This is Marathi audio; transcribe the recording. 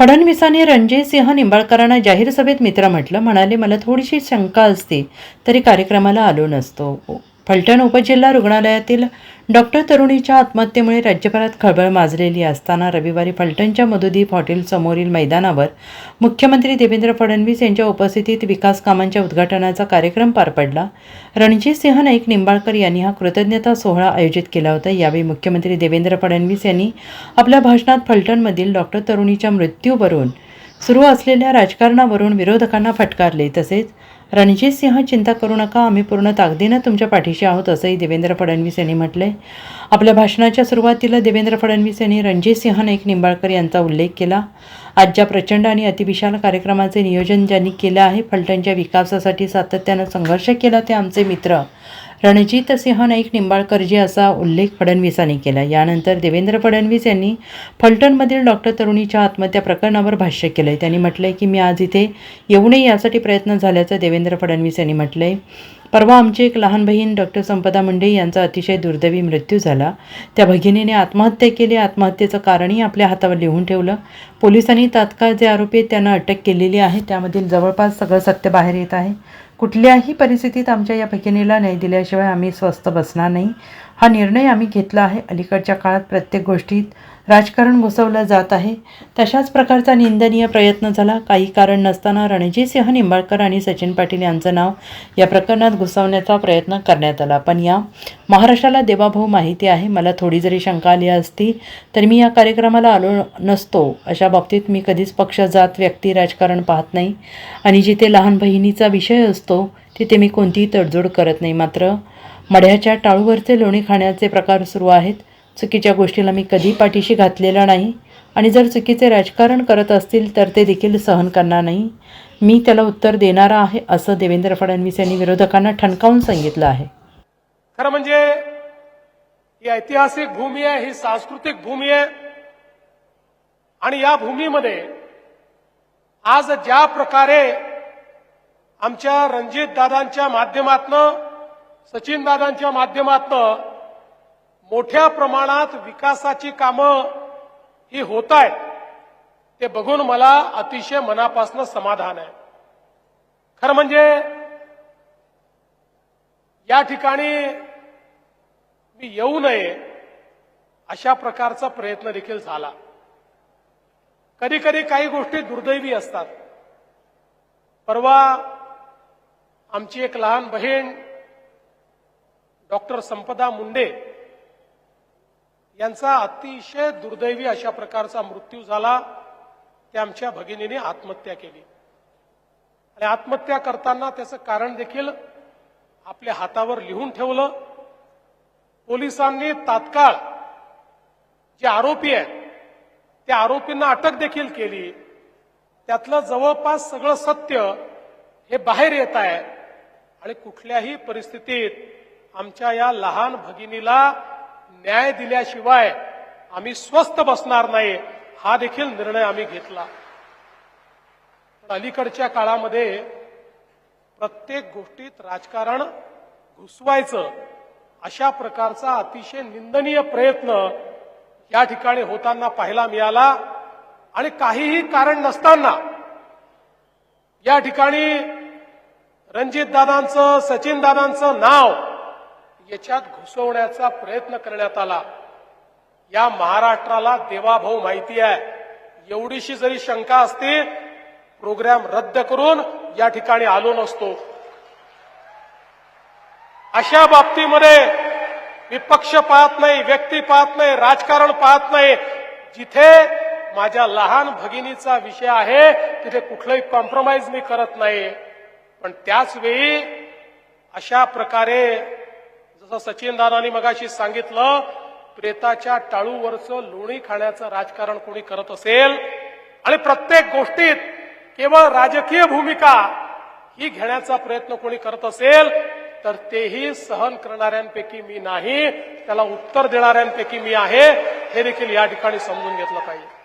फडणवीसांनी रणजित सिंह निंबाळकरांना जाहीर सभेत मित्र म्हटलं. म्हणाले मला थोडीशी शंका असती तरी कार्यक्रमाला आलो नसतो. फलटण उपजिल्हा रुग्णालयातील डॉक्टर तरुणीच्या आत्महत्येमुळे राज्यभरात खळबळ माजलेली असताना रविवारी फलटणच्या मधुदीप हॉटेल समोरील मैदानावर मुख्यमंत्री देवेंद्र फडणवीस यांच्या उपस्थितीत विकास कामांच्या उद्घाटनाचा कार्यक्रम पार पडला. रणजित सिंह नाईक निंबाळकर यांनी हा कृतज्ञता सोहळा आयोजित केला होता. यावेळी मुख्यमंत्री देवेंद्र फडणवीस यांनी आपल्या भाषणात फलटणमधील डॉक्टर तरुणीच्या मृत्यूवरून सुरू असलेल्या राजकारणावरून विरोधकांना फटकारले. तसेच रणजित सिंह चिंता करू नका आम्ही पूर्ण ताकदीनं तुमच्या पाठीशी आहोत असंही देवेंद्र फडणवीस यांनी म्हटलंय. आपल्या भाषणाच्या सुरुवातीला देवेंद्र फडणवीस यांनी रणजित सिंह नाईक निंबाळकर यांचा उल्लेख केला. आज ज्या प्रचंड आणि अतिविशाल कार्यक्रमाचे नियोजन ज्यांनी केलं आहे फलटणच्या विकासासाठी सातत्यानं संघर्ष केला ते आमचे मित्र. रणजित सिंह नाईक निंबाळकरजी असा उल्लेख फडणवीसांनी केला. यानंतर देवेंद्र फडणवीस यांनी फलटणमधील डॉक्टर तरुणीच्या आत्महत्या प्रकरणावर भाष्य केलंय. त्यांनी म्हटलंय की मी आज इथे येऊ नये यासाठी प्रयत्न झाल्याचं देवेंद्र फडणवीस यांनी म्हटलंय. परवा आमची एक लहान बहीण डॉक्टर संपदा मुंडे यांचा अतिशय दुर्दैवी मृत्यू झाला. त्या भगिनीने आत्महत्या केली. आत्महत्येचं कारणही आपल्या हातावर लिहून ठेवलं. पोलिसांनी तात्काळ जे आरोपी आहेत त्यांना अटक केलेली आहे. त्यामधील जवळपास सगळं सत्य बाहेर येत आहे. कुठल्याही परिस्थितीत आमच्या या भगिनीला न्याय दिल्याशिवाय आम्ही स्वस्थ बसणार नाही. हा निर्णय आम्ही घेतला आहे. अलीकडच्या काळात प्रत्येक गोष्टीत राजकारण घुसवलं जात आहे. तशाच प्रकारचा निंदनीय प्रयत्न झाला. काही कारण नसताना रणजित सिंह निंबाळकर आणि सचिन पाटील यांचं नाव या प्रकरणात घुसवण्याचा प्रयत्न करण्यात आला. पण या महाराष्ट्राला देवाभाऊ माहिती आहे. मला थोडी जरी शंका आली असती तर मी या कार्यक्रमाला आलो नसतो. अशा बाबतीत मी कधीच पक्ष जात व्यक्ती राजकारण पाहत नाही. आणि जिथे लहान बहिणीचा विषय असतो तिथे मी कोणतीही तडजोड करत नाही. मात्र मड्याच्या टाळूवरचे लोणी खाण्याचे प्रकार सुरू आहेत. चुकीच्या गोष्टीला मी कधी पाठीशी घातलेला नाही. आणि जर चुकीचे राजकारण करत असतील तर ते देखील सहन करणार नाही. मी त्याला उत्तर देणारा आहे असं देवेंद्र फडणवीस यांनी विरोधकांना ठणकावून सांगितलं आहे. खरं म्हणजे ही ऐतिहासिक भूमी आहे ही सांस्कृतिक भूमी आहे. आणि या भूमीमध्ये आज ज्या प्रकारे आमच्या रणजित दादांच्या माध्यमातनं सचिन दादांच्या माध्यमातनं मोठ्या प्रमाणात विकासाची कामं ही होत आहेत ते बघून मला अतिशय मनापासून समाधान आहे. खरं म्हणजे या ठिकाणी मी येऊ नये अशा प्रकारचा प्रयत्न देखील झाला. कधी कधी काही गोष्टी दुर्दैवी असतात. परवा आमची एक लहान बहीण डॉक्टर संपदा मुंडे यांचा अतिशय दुर्दैवी अशा प्रकारचा मृत्यू झाला. त्या आमच्या भगिनीने आत्महत्या केली. आणि आत्महत्या करताना त्याचं कारण देखील आपल्या हातावर लिहून ठेवलं. पोलिसांनी तात्काळ जे आरोपी आहेत त्या आरोपींना अटक देखील केली. त्यातलं जवळपास सगळं सत्य हे बाहेर येत आहे. आणि कुठल्याही परिस्थितीत आमच्या या लहान भगिनीला न्याय दिल्याशिवाय आम्ही स्वस्थ बसणार नाही हा देखील निर्णय आम्ही घेतला. अलीकडच्या काळामध्ये प्रत्येक गोष्टीत राजकारण घुसवायचं अशा प्रकारचा अतिशय निंदनीय प्रयत्न या ठिकाणी होताना पाहायला मिळाला. आणि काहीही कारण नसताना या ठिकाणी रणजित दादांचं सचिन दादांचं नाव याच्यात घुसवण्याचा प्रयत्न करण्यात आला. या महाराष्ट्राला देवाभाऊ माहिती आहे. एवढीशी जरी शंका असती प्रोग्राम रद्द करून या ठिकाणी आलो नसतो. अशा बाबतीमध्ये मी पक्ष पाहत नाही व्यक्ती पाहत नाही राजकारण पाहत नाही. जिथे माझ्या लहान भगिनीचा विषय आहे तिथे कुठलंही कॉम्प्रोमाइज मी करत नाही. पण त्याच वेळी अशा प्रकारे जसं सचिन दादानी मगाशी सांगितलं प्रेताच्या टाळूवरचं लोणी खाण्याचं राजकारण कोणी करत असेल आणि प्रत्येक गोष्टीत केवळ राजकीय भूमिका ही घेण्याचा प्रयत्न कोणी करत असेल तर तेही सहन करणाऱ्यांपैकी मी नाही त्याला उत्तर देणाऱ्यांपैकी मी आहे हे देखील या ठिकाणी समजून घेतलं पाहिजे.